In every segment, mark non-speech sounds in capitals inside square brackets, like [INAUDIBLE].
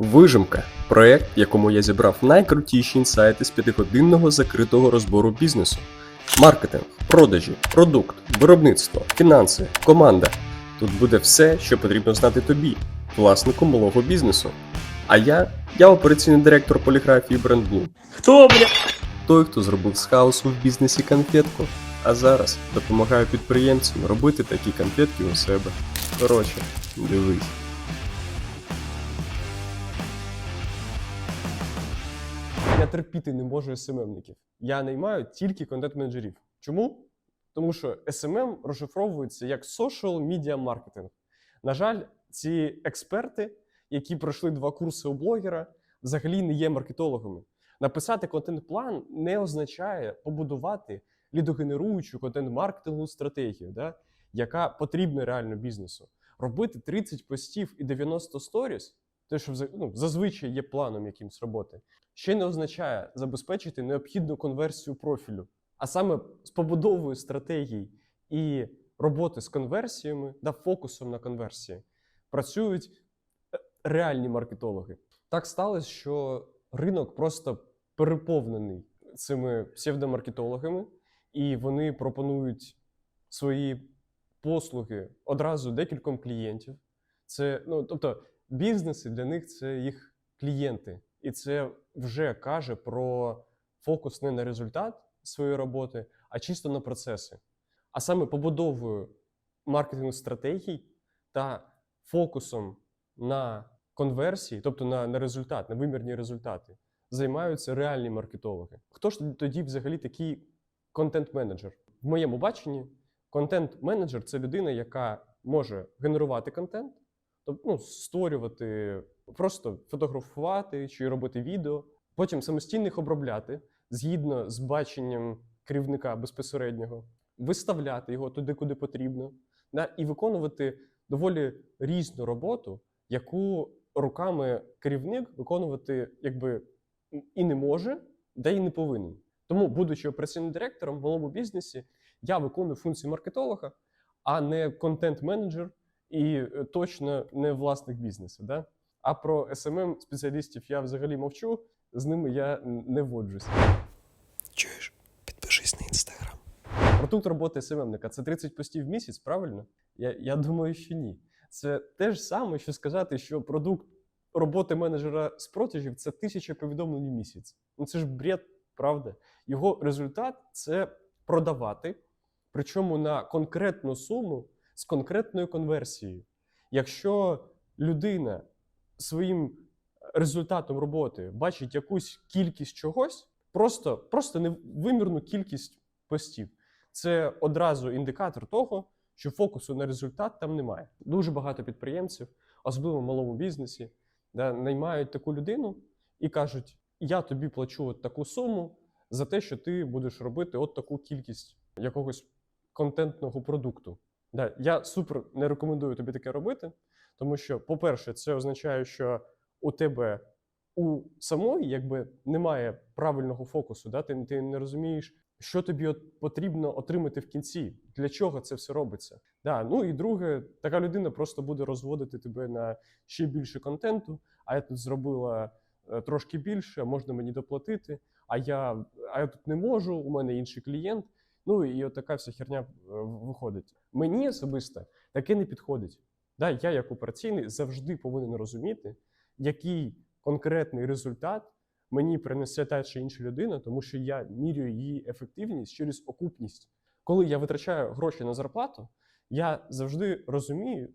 Вижимка проект, в якому я зібрав найкрутіші інсайти з п'ятигодинного закритого розбору бізнесу. Маркетинг, продажі, продукт, виробництво, фінанси, команда. Тут буде все, що потрібно знати тобі, власнику малого бізнесу. А я, я операційний директор поліграфії BrandBloom. Хто, бля? Той, хто зробив з хаосу в бізнесі конфетку, а зараз допомагаю підприємцям робити такі конфетки у себе. Коротше, дивись. Терпіти не можу СММників. Я наймаю тільки контент-менеджерів. Чому? Тому що SMM розшифровується як Social Media Marketing. На жаль, ці експерти, які пройшли два курси у блогера, взагалі не є маркетологами. Написати контент-план не означає побудувати лідогенеруючу контент-маркетингову стратегію, да, яка потрібна реально бізнесу. Робити 30 постів і 90 сторіс, те, що ну, зазвичай є планом якимсь роботи, ще не означає забезпечити необхідну конверсію профілю. А саме з побудовою стратегій і роботи з конверсіями, да, фокусом на конверсії, працюють е, реальні маркетологи. Так сталося, що ринок просто переповнений цими псевдомаркетологами, і вони пропонують свої послуги одразу декільком клієнтів. Це, ну, тобто, бізнеси для них це їх клієнти. І це вже каже про фокус не на результат своєї роботи, а чисто на процеси. А саме побудовою маркетингу стратегій та фокусом на конверсії, тобто на, на результат, на вимірні результати, займаються реальні маркетологи. Хто ж тоді взагалі такий контент-менеджер? В моєму баченні, контент-менеджер це людина, яка може генерувати контент, тобто ну, створювати, просто фотографувати чи робити відео, потім самостійно їх обробляти згідно з баченням керівника безпосереднього, виставляти його туди, куди потрібно, да, і виконувати доволі різну роботу, яку руками керівник виконувати якби і не може, де і не повинен. Тому, будучи операційним директором в малому бізнесі, я виконую функцію маркетолога, а не контент-менеджер і е, точно не власник бізнесу. Да? А про SMM спеціалістів я взагалі мовчу, з ними я не воджусь. Чуєш? Підпишись на інстаграм. Продукт роботи СММника це 30 постів в місяць, правильно? Я, я думаю, що ні. Це те ж саме, що сказати, що продукт роботи менеджера з продажів це тисяча повідомлень в місяць. Ну це ж бред, правда? Його результат це продавати, причому на конкретну суму з конкретною конверсією. Якщо людина своїм результатом роботи бачить якусь кількість чогось, просто, просто невимірну кількість постів, це одразу індикатор того, що фокусу на результат там немає. Дуже багато підприємців, особливо в малому бізнесі, да, наймають таку людину і кажуть: я тобі плачу от таку суму за те, що ти будеш робити от таку кількість якогось контентного продукту. Да, я супер не рекомендую тобі таке робити, тому що, по-перше, це означає, що у тебе у самої якби немає правильного фокусу, да? ти, ти не розумієш, що тобі от потрібно отримати в кінці, для чого це все робиться. Да, ну і друге, така людина просто буде розводити тебе на ще більше контенту, а я тут зробила е, трошки більше, можна мені доплатити, а я, а я тут не можу, у мене інший клієнт. Ну і от така вся херня е, виходить. Мені особисто таке не підходить. Да, я, як операційний, завжди повинен розуміти, який конкретний результат мені принесе та чи інша людина, тому що я міряю її ефективність через окупність. Коли я витрачаю гроші на зарплату, я завжди розумію,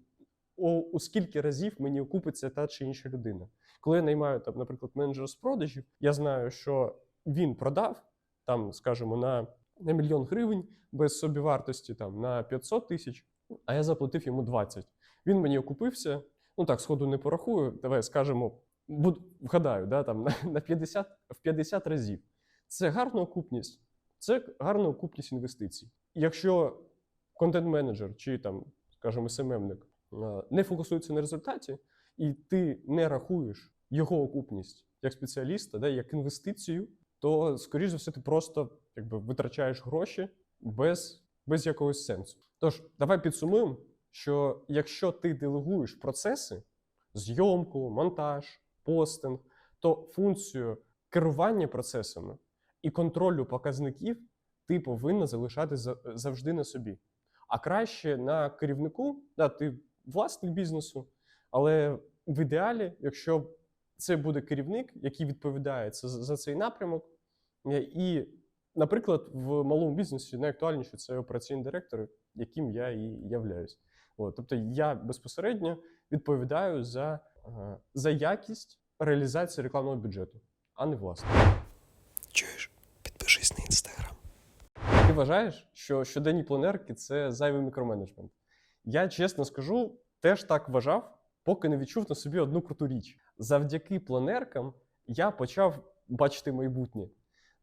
у скільки разів мені окупиться та чи інша людина. Коли я наймаю, там, наприклад, менеджера з продажів, я знаю, що він продав там, скажімо, на, на мільйон гривень без собівартості там, на 500 тисяч, а я заплатив йому 20. Він мені окупився, ну так, сходу не порахую, давай скажемо, буд, вгадаю, да, там, [LAUGHS] на, на 50, в 50 разів. Це гарна окупність, це гарна окупність інвестицій. Якщо контент-менеджер чи там, скажімо, СММник не фокусується на результаті, і ти не рахуєш його окупність як спеціаліста, да, як інвестицію, то, скоріш за все, ти просто якби, витрачаєш гроші без, без якогось сенсу. Тож, давай підсумуємо, що якщо ти делегуєш процеси, зйомку, монтаж, постинг, то функцію керування процесами і контролю показників ти повинна залишати за- завжди на собі. А краще на керівнику, да, ти власник бізнесу, але в ідеалі, якщо це буде керівник, який відповідає за, цей напрямок, і, наприклад, в малому бізнесі найактуальніше це операційні директори, яким я і являюсь. От, тобто я безпосередньо відповідаю за, е, за якість реалізації рекламного бюджету, а не власне. Чуєш? Підпишись на інстаграм. Ти вважаєш, що щоденні планерки це зайвий мікроменеджмент? Я чесно скажу, теж так вважав, поки не відчув на собі одну круту річ. Завдяки планеркам я почав бачити майбутнє.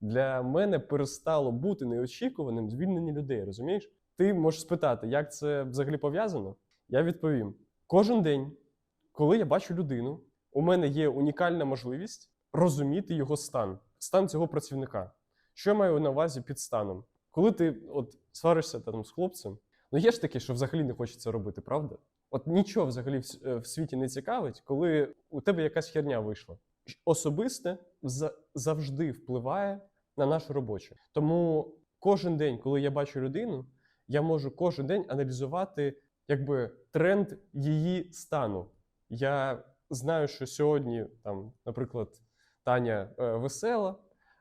Для мене перестало бути неочікуваним звільнення людей. Розумієш? Ти можеш спитати, як це взагалі пов'язано? Я відповім: кожен день, коли я бачу людину, у мене є унікальна можливість розуміти його стан, стан цього працівника. Що я маю на увазі під станом? Коли ти от сваришся там з хлопцем, ну є ж таке, що взагалі не хочеться робити, правда? От нічого взагалі в, е, в світі не цікавить, коли у тебе якась херня вийшла. Особисте за- завжди впливає на нашу робочу. Тому кожен день, коли я бачу людину, я можу кожен день аналізувати якби тренд її стану. Я знаю, що сьогодні, там, наприклад, Таня е, весела,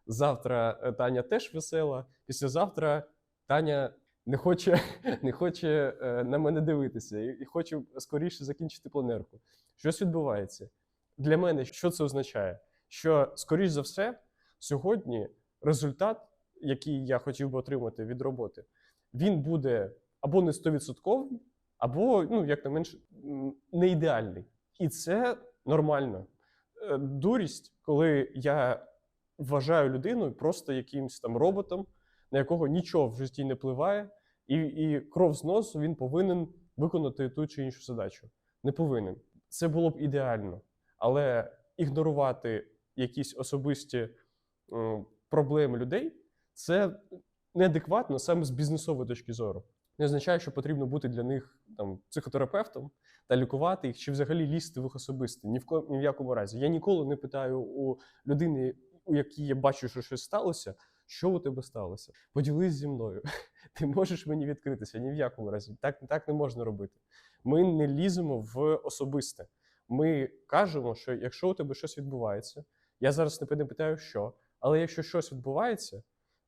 завтра е, Таня теж весела, післязавтра Таня не хоче, [LAUGHS] не хоче е, на мене дивитися і, і хоче скоріше закінчити планерку. Щось відбувається. Для мене що це означає? Що, скоріш за все, сьогодні результат, який я хотів би отримати від роботи, він буде або не 100%, або, ну, як на менш, м, не ідеальний. І це нормально. Е, Дурість, коли я вважаю людину просто якимось там роботом, на якого нічого в житті не впливає, і, і кров з носу він повинен виконати ту чи іншу задачу. Не повинен. Це було б ідеально. Але ігнорувати якісь особисті проблеми людей це неадекватно саме з бізнесової точки зору. Не означає, що потрібно бути для них там психотерапевтом та лікувати їх, чи взагалі лізти в їх особисте. Ні в ко- ні в якому разі. Я ніколи не питаю у людини, у якій я бачу, що щось сталося. Що у тебе сталося? Поділись зі мною. [LAUGHS] Ти можеш мені відкритися ні в якому разі. Так, так не можна робити. Ми не ліземо в особисте. Ми кажемо, що якщо у тебе щось відбувається, я зараз не питаю, що, але якщо щось відбувається,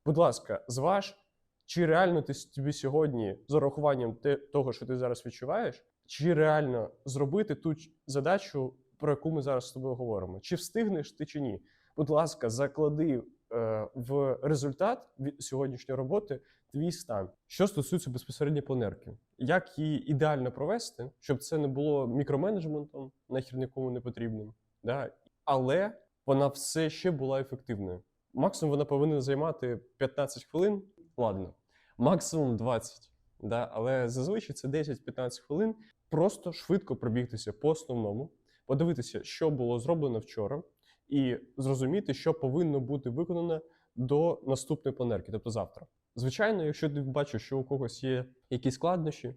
будь ласка, зваж, чи реально ти тобі сьогодні з урахуванням того, що ти зараз відчуваєш, чи реально зробити ту задачу, про яку ми зараз з тобою говоримо? Чи встигнеш ти чи ні? Будь ласка, заклади е, в результат від сьогоднішньої роботи твій стан. Що стосується безпосередньо планерки, як її ідеально провести, щоб це не було мікроменеджментом, нахер нікому не потрібним, да? але вона все ще була ефективною. Максимум вона повинна займати 15 хвилин, ладно, максимум 20. Да? Але зазвичай це 10-15 хвилин. Просто швидко пробігтися по основному, подивитися, що було зроблено вчора, і зрозуміти, що повинно бути виконано до наступної планерки, тобто завтра. Звичайно, якщо ти бачиш, що у когось є якісь складнощі,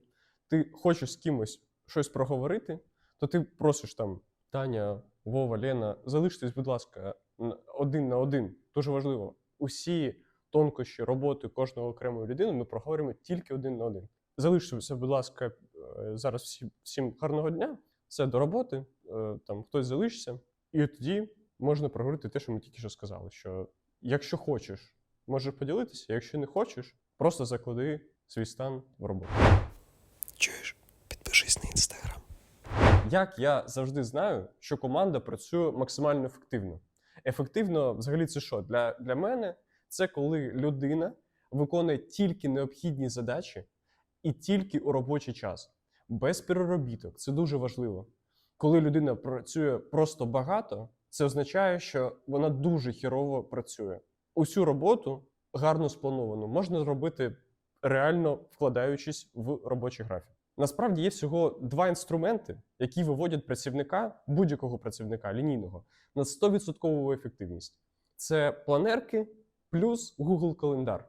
ти хочеш з кимось щось проговорити, то ти просиш там Таня, Вова, Лена, залиштесь, будь ласка, один на один. Дуже важливо. Усі тонкощі роботи кожного окремої людини ми проговоримо тільки один на один. Залиштеся, будь ласка, е, зараз всі, всім гарного дня. Все до роботи. е, Там хтось залишиться, і тоді можна проговорити те, що ми тільки що сказали. Що якщо хочеш, можеш поділитися, якщо не хочеш, просто заклади свій стан в роботу. Чуєш? Підпишись на інстаграм. Як я завжди знаю, що команда працює максимально ефективно. Ефективно, взагалі, це що? Для, для мене це коли людина виконує тільки необхідні задачі і тільки у робочий час, без переробіток. Це дуже важливо. Коли людина працює просто багато, це означає, що вона дуже хірово працює. Усю роботу гарно сплановану можна зробити реально вкладаючись в робочий графік. Насправді є всього два інструменти, які виводять працівника, будь-якого працівника лінійного, на 100% ефективність. Це планерки плюс Google календар.